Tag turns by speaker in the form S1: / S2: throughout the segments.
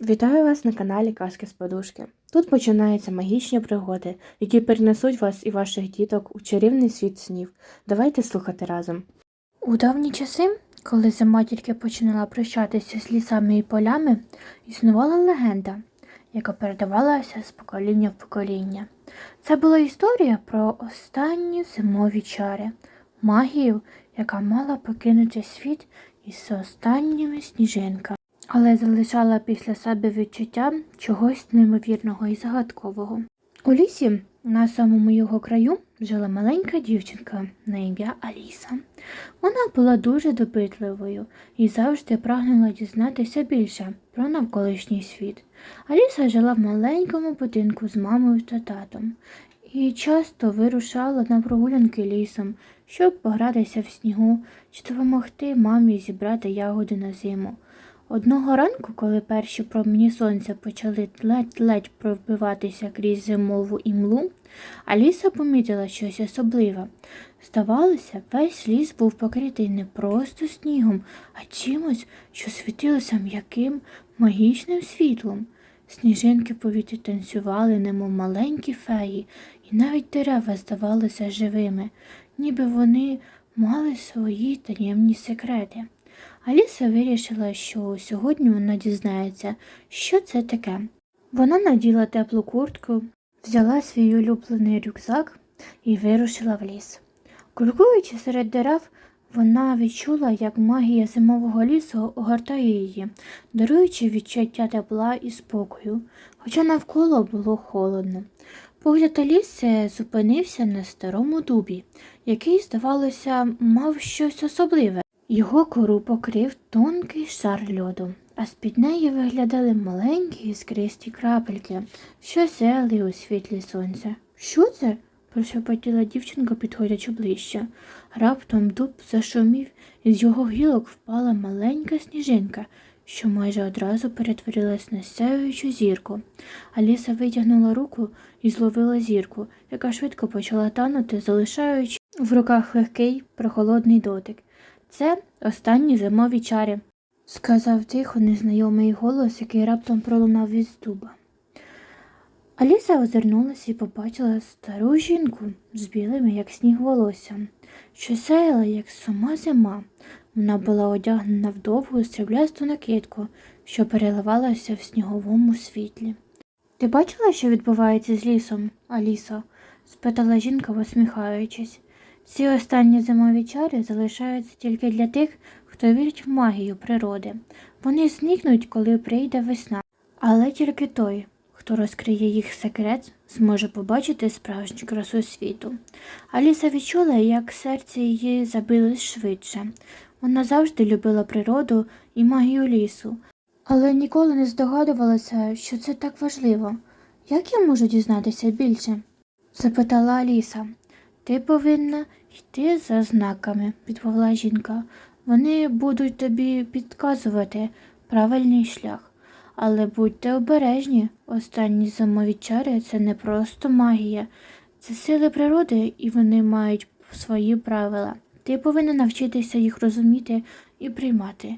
S1: Вітаю вас на каналі Казки з Подушки. Тут починаються магічні пригоди, які перенесуть вас і ваших діток у чарівний світ снів. Давайте слухати разом.
S2: У давні часи, коли зима тільки починала прощатися з лісами і полями, існувала легенда, яка передавалася з покоління в покоління. Це була історія про останні зимові чари, магію, яка мала покинути світ із останніми сніжинками, але залишала після себе відчуття чогось неймовірного і загадкового. У лісі, на самому його краю, жила маленька дівчинка на ім'я Аліса. Вона була дуже допитливою і завжди прагнула дізнатися більше про навколишній світ. Аліса жила в маленькому будинку з мамою та татом і часто вирушала на прогулянки лісом, щоб погратися в снігу чи допомогти мамі зібрати ягоди на зиму. Одного ранку, коли перші промені сонця почали ледь-ледь пробиватися крізь зимову імлу, Аліса помітила щось особливе. Здавалося, весь ліс був покритий не просто снігом, а чимось, що світилося м'яким магічним світлом. Сніжинки повітрі танцювали, немов маленькі феї, і навіть дерева здавалися живими, ніби вони мали свої таємні секрети. Аліса вирішила, що сьогодні вона дізнається, що це таке. Вона наділа теплу куртку, взяла свій улюблений рюкзак і вирушила в ліс. Крокуючи серед дерев, вона відчула, як магія зимового лісу огортає її, даруючи відчуття тепла і спокою, хоча навколо було холодно. Погляд Аліси зупинився на старому дубі, який, здавалося, мав щось особливе. Його кору покрив тонкий шар льоду, а з-під неї виглядали маленькі іскристі крапельки, що сяяли у світлі сонця. Що це? прошепотіла дівчинка, підходячи ближче. Раптом дуб зашумів, і з його гілок впала маленька сніжинка, що майже одразу перетворилась на сяючу зірку. Аліса витягнула руку і зловила зірку, яка швидко почала танути, залишаючи в руках легкий прохолодний дотик. Це останні зимові чари, сказав тихо незнайомий голос, який раптом пролунав від дуба. Аліса озирнулася і побачила стару жінку з білими, як сніг волоссям, що сяяла, як сама зима. Вона була одягнена в довгу сріблясту накидку, що переливалася в сніговому світлі. Ти бачила, що відбувається з лісом, Алісо? спитала жінка, посміхаючись. Ці останні зимові чари залишаються тільки для тих, хто вірить в магію природи. Вони зникнуть, коли прийде весна, але тільки той, хто розкриє їх секрет, зможе побачити справжню красу світу. Аліса відчула, як серце її забилось швидше. Вона завжди любила природу і магію лісу, але ніколи не здогадувалася, що це так важливо. Як я можу дізнатися більше? запитала Аліса. Ти повинна йти за знаками, відповіла жінка. Вони будуть тобі підказувати правильний шлях. Але будьте обережні, останні зимові чари це не просто магія, це сили природи, і вони мають свої правила. Ти повинна навчитися їх розуміти і приймати.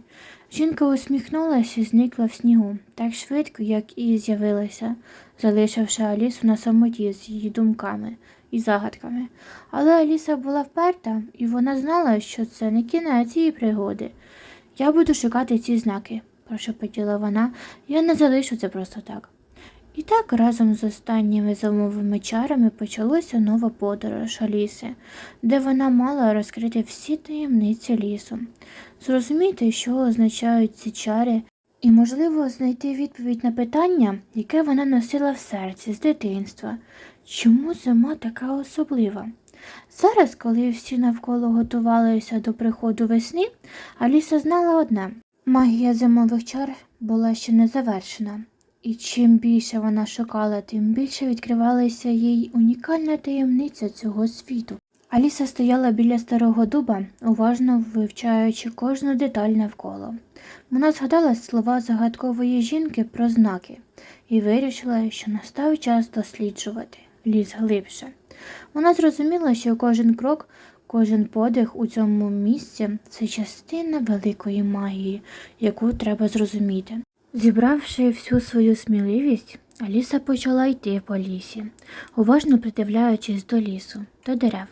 S2: Жінка усміхнулася і зникла в снігу так швидко, як і з'явилася, залишивши Алісу на самоті з її думками і загадками. Але Аліса була вперта, і вона знала, що це не кінець її пригоди. Я буду шукати ці знаки, прошепотіла вона, я не залишу це просто так. І так разом з останніми зимовими чарами почалася нова подорож Аліси, де вона мала розкрити всі таємниці лісу, зрозуміти, що означають ці чари, і, можливо, знайти відповідь на питання, яке вона носила в серці з дитинства. Чому зима така особлива? Зараз, коли всі навколо готувалися до приходу весни, Аліса знала одне магія зимових чар була ще не завершена. І чим більше вона шукала, тим більше відкривалася їй унікальна таємниця цього світу. Аліса стояла біля старого дуба, уважно вивчаючи кожну деталь навколо. Вона згадала слова загадкової жінки про знаки і вирішила, що настав час досліджувати ліс глибше. Вона зрозуміла, що кожен крок, кожен подих у цьому місці це частина великої магії, яку треба зрозуміти. Зібравши всю свою сміливість, Аліса почала йти по лісі, уважно придивляючись до лісу та дерев.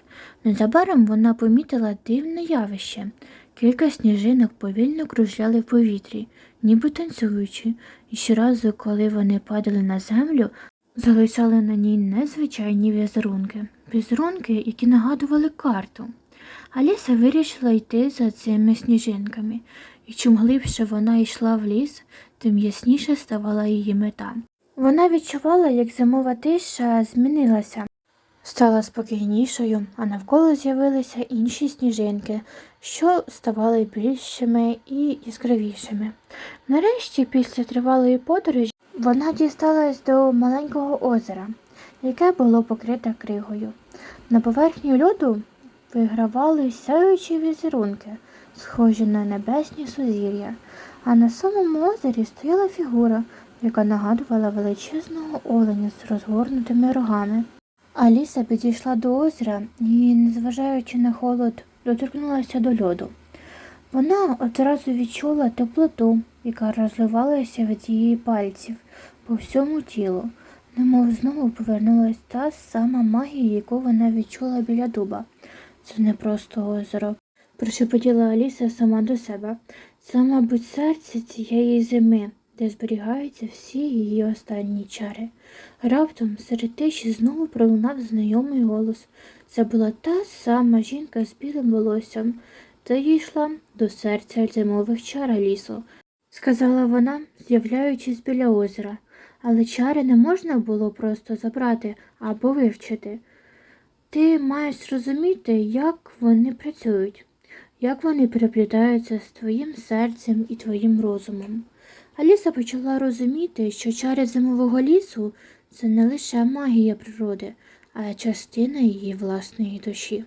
S2: Незабаром вона помітила дивне явище. Кілька сніжинок повільно кружляли в повітрі, ніби танцюючи, і щоразу, коли вони падали на землю, залишали на ній незвичайні візерунки, візерунки, які нагадували карту. Аліса вирішила йти за цими сніжинками, і чим глибше вона йшла в ліс, тим ясніше ставала її мета. Вона відчувала, як зимова тиша змінилася, стала спокійнішою, а навколо з'явилися інші сніжинки, що ставали більшими і яскравішими. Нарешті, після тривалої подорожі, вона дісталась до маленького озера, яке було покрите кригою. На поверхні льоду вигравали сяючі візерунки, схожі на небесні сузір'я, а на самому озері стояла фігура, яка нагадувала величезного оленя з розгорнутими рогами. Аліса підійшла до озера і, незважаючи на холод, доторкнулася до льоду. Вона одразу відчула теплоту, яка розливалася від її пальців по всьому тілу, немов знову повернулася та сама магія, яку вона відчула біля дуба. Це не просто озеро, прошепотіла Аліса сама до себе. Це, мабуть, серце цієї зими, де зберігаються всі її останні чари. Раптом серед тиші знову пролунав знайомий голос. Це була та сама жінка з білим волоссям, та до серця зимових чар лісу, сказала вона, з'являючись біля озера. Але чари не можна було просто забрати або вивчити. Ти маєш зрозуміти, як вони працюють, як вони переплітаються з твоїм серцем і твоїм розумом. Аліса почала розуміти, що чари зимового лісу це не лише магія природи, а частина її власної душі.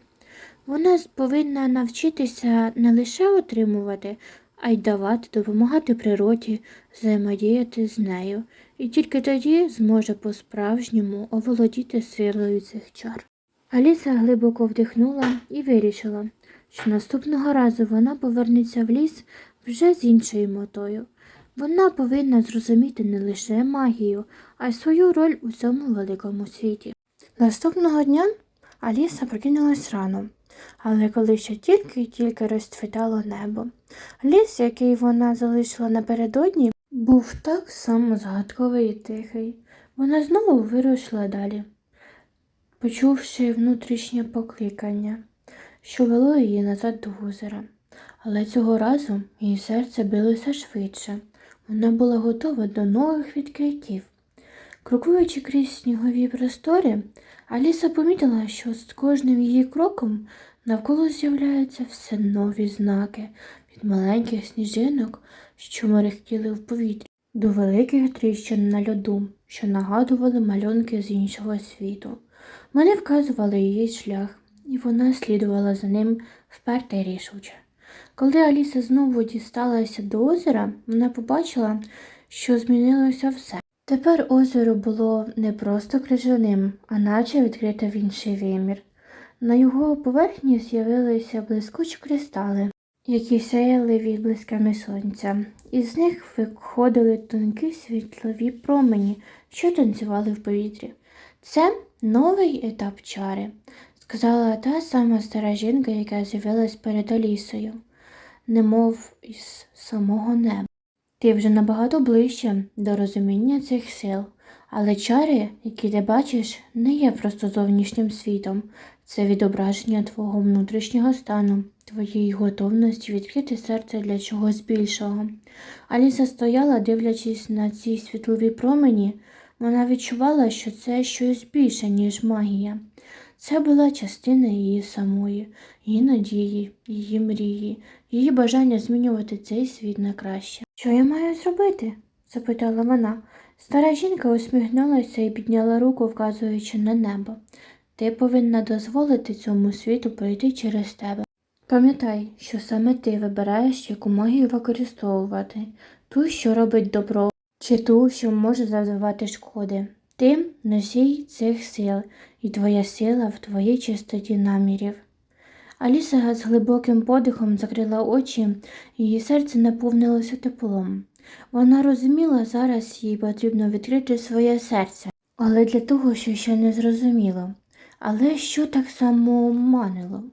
S2: Вона повинна навчитися не лише отримувати, а й давати, допомагати природі, взаємодіяти з нею, і тільки тоді зможе по-справжньому оволодіти силою цих чар. Аліса глибоко вдихнула і вирішила, що наступного разу вона повернеться в ліс вже з іншою метою. Вона повинна зрозуміти не лише магію, а й свою роль у цьому великому світі. Наступного дня Аліса прокинулась рано, але коли ще тільки й тільки розцвітало небо. Ліс, який вона залишила напередодні, був так само згадковий і тихий. Вона знову вирушила далі, почувши внутрішнє покликання, що вело її назад до озера. Але цього разу її серце билося швидше. Вона була готова до нових відкриттів. Крокуючи крізь снігові простори, Аліса помітила, що з кожним її кроком навколо з'являються все нові знаки від маленьких сніжинок, що мерехтіли в повітрі, до великих тріщин на льоду, що нагадували малюнки з іншого світу. Вони вказували її шлях, і вона слідувала за ним вперто й рішуче. Коли Аліса знову дісталася до озера, вона побачила, що змінилося все. Тепер озеро було не просто крижаним, а наче відкрите в інший вимір. На його поверхні з'явилися блискучі кристали, які сяяли відблисками сонця. Із них виходили тонкі світлові промені, що танцювали в повітрі. Це новий етап чари, сказала та сама стара жінка, яка з'явилась перед Алісою, немов із самого неба. Ти вже набагато ближче до розуміння цих сил, але чари, які ти бачиш, не є просто зовнішнім світом, це відображення твого внутрішнього стану, твоєї готовності відкрити серце для чогось більшого. Аліса стояла, дивлячись на ці світлові промені, вона відчувала, що це щось більше, ніж магія. Це була частина її самої, її надії, її мрії, її бажання змінювати цей світ на краще. Що я маю зробити? запитала вона. Стара жінка усміхнулася і підняла руку, вказуючи на небо. Ти повинна дозволити цьому світу пройти через тебе. Пам'ятай, що саме ти вибираєш, яку магію використовувати, ту, що робить добро, чи ту, що може завдавати шкоди. Ти носій цих сил, і твоя сила в твоїй чистоті намірів. Аліса з глибоким подихом закрила очі, її серце наповнилося теплом. Вона розуміла, зараз їй потрібно відкрити своє серце, але для того, що ще не зрозуміло. Але що так само манило?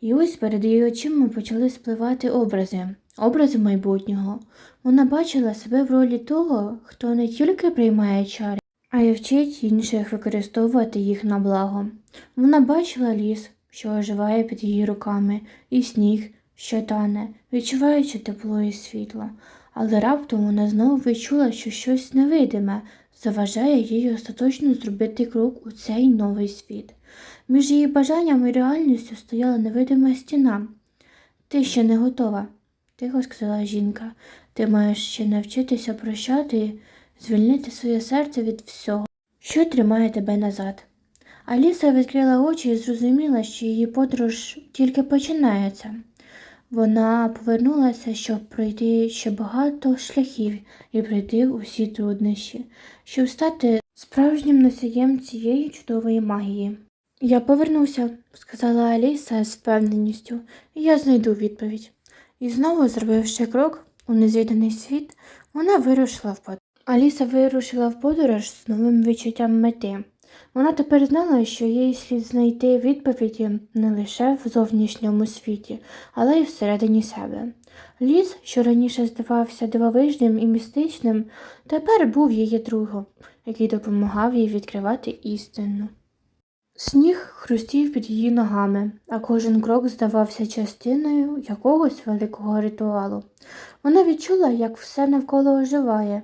S2: І ось перед її очима почали спливати образи, образи майбутнього. Вона бачила себе в ролі того, хто не тільки приймає чари, а й вчить інших використовувати їх на благо. Вона бачила ліс, що оживає під її руками, і сніг, що тане, відчуваючи тепло і світло. Але раптом вона знову відчула, що щось невидиме заважає їй остаточно зробити крок у цей новий світ. Між її бажанням і реальністю стояла невидима стіна. Ти ще не готова, тихо сказала жінка. Ти маєш ще навчитися прощати і звільнити своє серце від всього, що тримає тебе назад. Аліса відкрила очі і зрозуміла, що її подорож тільки починається. Вона повернулася, щоб пройти ще багато шляхів і пройти усі труднощі, щоб стати справжнім носієм цієї чудової магії. Я повернуся, сказала Аліса з впевненістю, і я знайду відповідь. І знову, зробивши крок у незвіданий світ, вона вирушила в подорож. Аліса вирушила в подорож з новим відчуттям мети. Вона тепер знала, що їй слід знайти відповіді не лише в зовнішньому світі, але й всередині себе. Ліс, що раніше здавався дивовижним і містичним, тепер був її другом, який допомагав їй відкривати істину. Сніг хрустів під її ногами, а кожен крок здавався частиною якогось великого ритуалу. Вона відчула, як все навколо оживає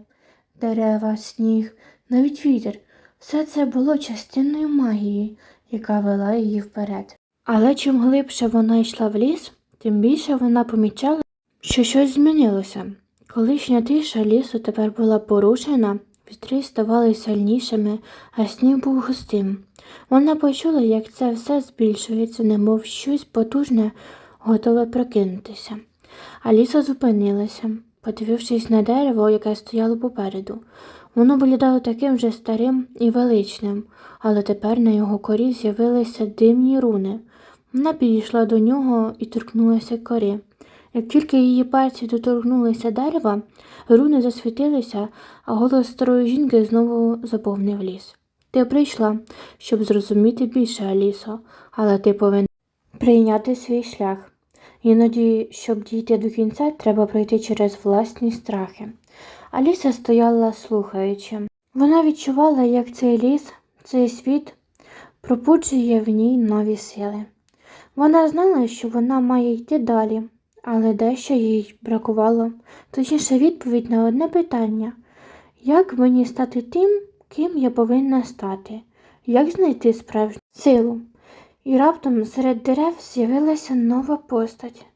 S2: дерева, сніг, навіть вітер. Все це було частиною магії, яка вела її вперед. Але чим глибше вона йшла в ліс, тим більше вона помічала, що щось змінилося. Колишня тиша лісу тепер була порушена, вітри ставали сильнішими, а сніг був густим. Вона почула, як це все збільшується, немов щось потужне, готове прокинутися. Аліса зупинилася, подивившись на дерево, яке стояло попереду. Воно виглядало таким же старим і величним, але тепер на його корі з'явилися дивні руни. Вона підійшла до нього і торкнулася кори. Як тільки її пальці доторкнулися дерева, руни засвітилися, а голос старої жінки знову заповнив ліс. Ти прийшла, щоб зрозуміти більше, Алісо, але ти повинна прийняти свій шлях. Іноді, щоб дійти до кінця, треба пройти через власні страхи. Аліса стояла, слухаючи. Вона відчувала, як цей ліс, цей світ пробуджує в ній нові сили. Вона знала, що вона має йти далі, але дещо їй бракувало, точніше відповідь на одне питання як мені стати тим, ким я повинна стати? Як знайти справжню силу? І раптом серед дерев з'явилася нова постать.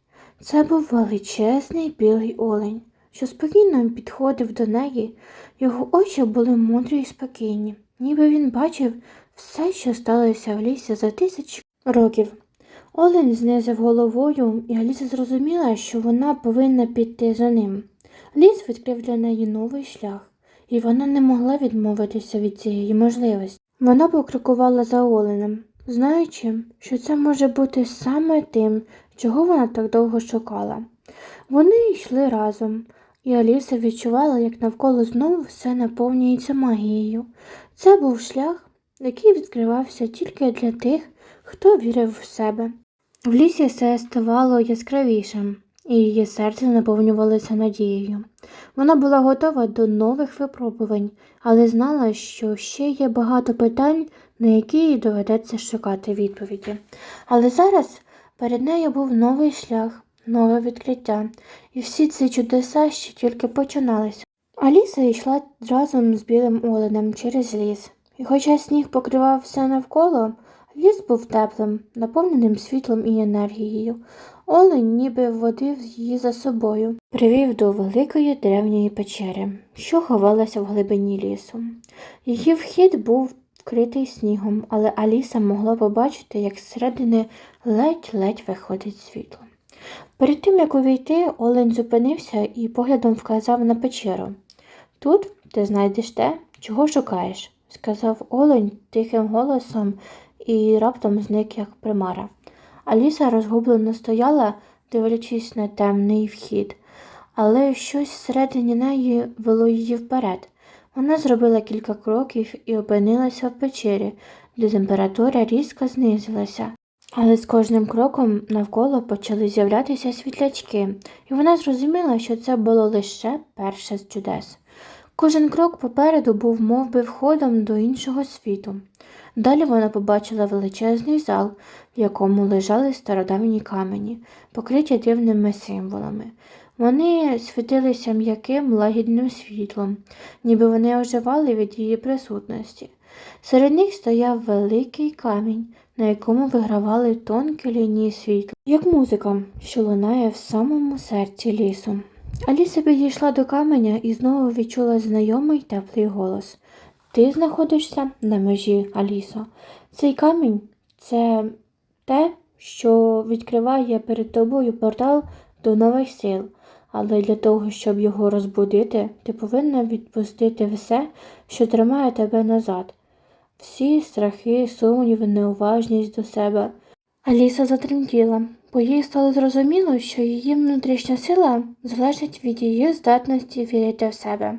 S2: Це був величезний білий олень, що спокійно підходив до неї. Його очі були мудрі і спокійні, ніби він бачив все, що сталося в лісі за тисячі років. Олень знизив головою, і Аліса зрозуміла, що вона повинна піти за ним. Ліс відкрив для неї новий шлях, і вона не могла відмовитися від цієї можливості. Вона покрикувала за оленем, знаючи, що це може бути саме тим, чого вона так довго шукала. Вони йшли разом, і Аліса відчувала, як навколо знову все наповнюється магією. Це був шлях, який відкривався тільки для тих, хто вірив в себе. В лісі все ставало яскравішим, і її серце наповнювалося надією. Вона була готова до нових випробувань, але знала, що ще є багато питань, на які їй доведеться шукати відповіді. Але зараз перед нею був новий шлях, нове відкриття, і всі ці чудеса ще тільки починалися. Аліса йшла разом з білим оленем через ліс, і хоча сніг покривав все навколо, ліс був теплим, наповненим світлом і енергією. Олень ніби водив її за собою, привів до великої древньої печери, що ховалася в глибині лісу. Її вхід був вкритий снігом, але Аліса могла побачити, як зсередини ледь-ледь виходить світло. Перед тим, як увійти, Олень зупинився і поглядом вказав на печеру. Тут ти знайдеш те, чого шукаєш, сказав Олень тихим голосом і раптом зник, як примара. Аліса розгублено стояла, дивлячись на темний вхід,
S1: але щось всередині неї вело її вперед. Вона зробила кілька кроків і опинилася в печері, де температура різко знизилася. Але з кожним кроком навколо почали з'являтися світлячки, і вона зрозуміла, що це було лише перше з чудес. Кожен крок попереду був мов би, входом до іншого світу. Далі вона побачила величезний зал, в якому лежали стародавні камені, покриті дивними символами. Вони світилися м'яким лагідним світлом, ніби вони оживали від її присутності. Серед них стояв великий камінь, на якому вигравали тонкі лінії світла, як музика, що лунає в самому серці лісу. Аліса підійшла до каменя і знову відчула знайомий теплий голос. Ти знаходишся на межі, Алісо. Цей камінь це те, що відкриває перед тобою портал до нових сил. Але для того, щоб його розбудити, ти повинна відпустити все, що тримає тебе назад. Всі страхи, сумніви, неуважність до себе. Аліса затремтіла, бо їй стало зрозуміло, що її внутрішня сила залежить від її здатності вірити в себе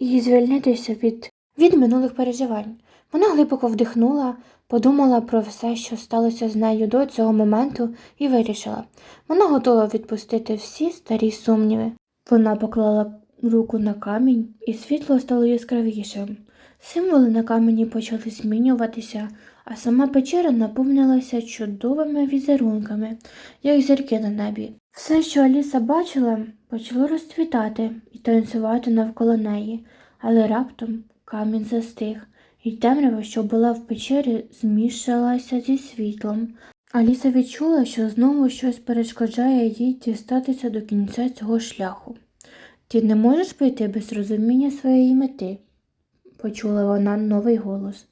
S1: і звільнитися від, від минулих переживань. Вона глибоко вдихнула, подумала про все, що сталося з нею до цього моменту, і вирішила. Вона готова відпустити всі старі сумніви. Вона поклала руку на камінь, і світло стало яскравішим. Символи на камені почали змінюватися, а сама печера наповнилася чудовими візерунками, як зірки на небі. Все, що Аліса бачила, почало розцвітати і танцювати навколо неї, але раптом камінь застиг, і темрява, що була в печері, змішалася зі світлом. Аліса відчула, що знову щось перешкоджає їй дістатися до кінця цього шляху. Ти не можеш прийти без розуміння своєї мети, почула вона новий голос.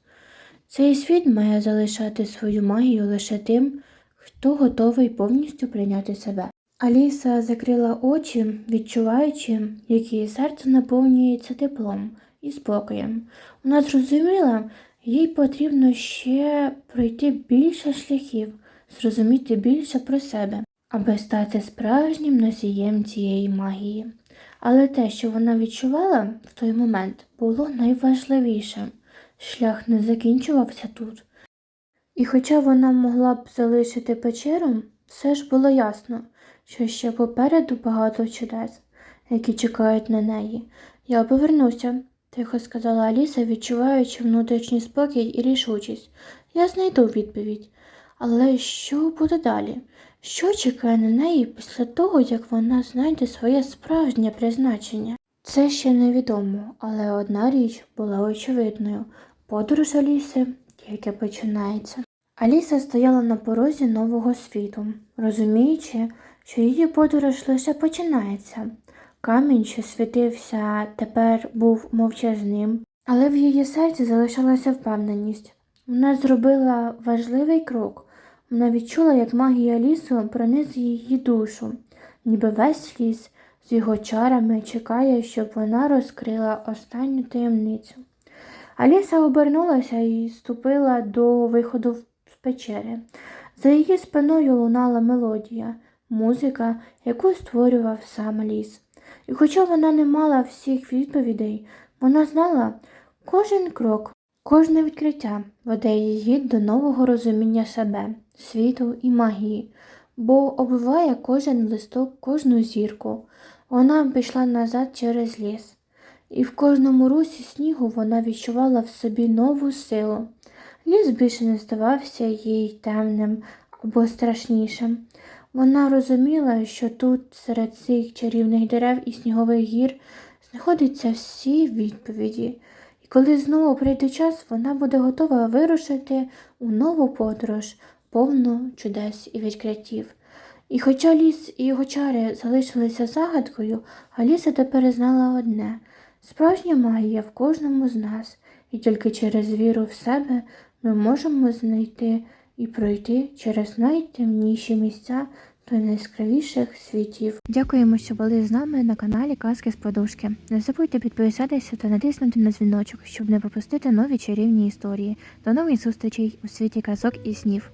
S1: Цей світ має залишати свою магію лише тим, хто готовий повністю прийняти себе. Аліса закрила очі, відчуваючи, як її серце наповнюється теплом і спокоєм. Вона зрозуміла, їй потрібно ще пройти більше шляхів, зрозуміти більше про себе, аби стати справжнім носієм цієї магії. Але те, що вона відчувала в той момент, було найважливішим. Шлях не закінчувався тут. І хоча вона могла б залишити печеру, все ж було ясно, що ще попереду багато чудес, які чекають на неї. Я повернуся, тихо сказала Аліса, відчуваючи внутрішній спокій і рішучість. Я знайду відповідь. Але що буде далі? Що чекає на неї після того, як вона знайде своє справжнє призначення? Це ще невідомо, але одна річ була очевидною. Подорож Аліси тільки починається. Аліса стояла на порозі нового світу, розуміючи, що її подорож лише починається. Камінь, що світився, тепер був мовчазним, але в її серці залишалася впевненість. Вона зробила важливий крок. Вона відчула, як магія лісу пронизує її душу, ніби весь ліс з його чарами чекає, щоб вона розкрила останню таємницю. Аліса обернулася і ступила до виходу з печери. За її спиною лунала мелодія, музика, яку створював сам ліс. І хоча вона не мала всіх відповідей, вона знала кожен крок, кожне відкриття веде її до нового розуміння себе, світу і магії, бо обвиває кожен листок, кожну зірку. Вона пішла назад через ліс, і в кожному русі снігу вона відчувала в собі нову силу. Ліс більше не здавався їй темним або страшнішим. Вона розуміла, що тут, серед цих чарівних дерев і снігових гір, знаходяться всі відповіді. І коли знову прийде час, вона буде готова вирушити у нову подорож, повну чудес і відкриттів. І хоча ліс і його чари залишилися загадкою, Аліса тепер знала одне справжня магія в кожному з нас, і тільки через віру в себе ми можемо знайти і пройти через найтемніші місця до найяскравіших світів. Дякуємо, що були з нами на каналі Казки з Подушки. Не забудьте підписатися та натиснути на дзвіночок, щоб не пропустити нові чарівні історії. До нових зустрічей у світі казок і снів.